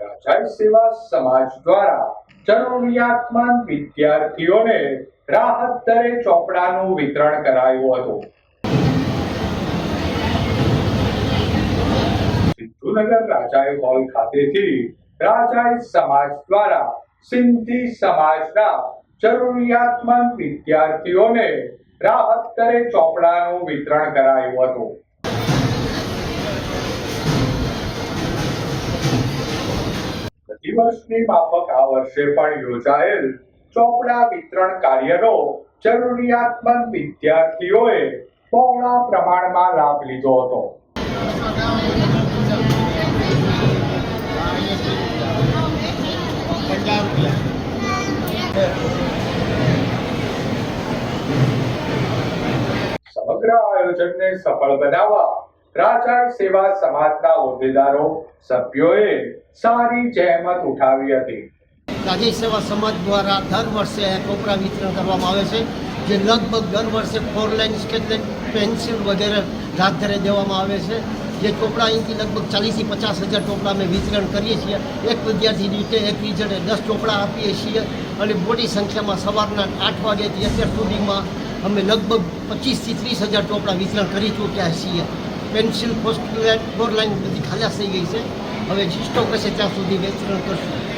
રાજાઈ સેવા સમાજ દ્વારા જરૂરિયાતમંદ વિદ્યાર્થીઓને રાહત દરે ચોપડાનું વિતરણ કરાયું હતું. સિદ્ધુનગર રાજાએ હોલ ખાતેથી રાજાએ સમાજ દ્વારા સિંધી સમાજના જરૂરિયાતમંદ વિદ્યાર્થીઓને રાહત દરે ચોપડાનું વિતરણ કરાયું હતું. પ્રતિ માફક આ વર્ષે પણ યોજાયેલ ચોપડા વિતરણ કાર્યનો જરૂરિયાતમંદ વિદ્યાર્થીઓએ બહોળા પ્રમાણમાં લાભ લીધો હતો. સમગ્ર આયોજનને સફળ બનાવવા રાજાઈ સેવા સમાજના હોદ્દેદારો સભ્યોએ સારી જહેમત ઉઠાવી હતી. રાજી સેવા સમાજ દ્વારા દર વર્ષે આ વિતરણ કરવામાં આવે છે, જે લગભગ દર વર્ષે ફોર લાઇન સ્કેચ પેન્સિલ વગેરે રાત ધરે દેવામાં આવે છે. જે ટોપડા અહીંથી લગભગ ચાલીસથી પચાસ હજાર ટોપડા અમે વિતરણ કરીએ છીએ. એક વિદ્યાર્થી રીતે એક ટીચરે દસ ટોપડા આપીએ છીએ અને મોટી સંખ્યામાં સવારના આઠ વાગ્યાથી અત્યાર સુધીમાં અમે લગભગ પચીસથી ત્રીસ હજાર ટોપડા વિતરણ કરી ચૂક્યા છીએ. પેન્સિલ ફર્સ્ટ ફોર લાઇન બધી ખાલાસ થઈ ગઈ છે. હવે સ્ટોક હશે ત્યાં સુધી વિતરણ કરશું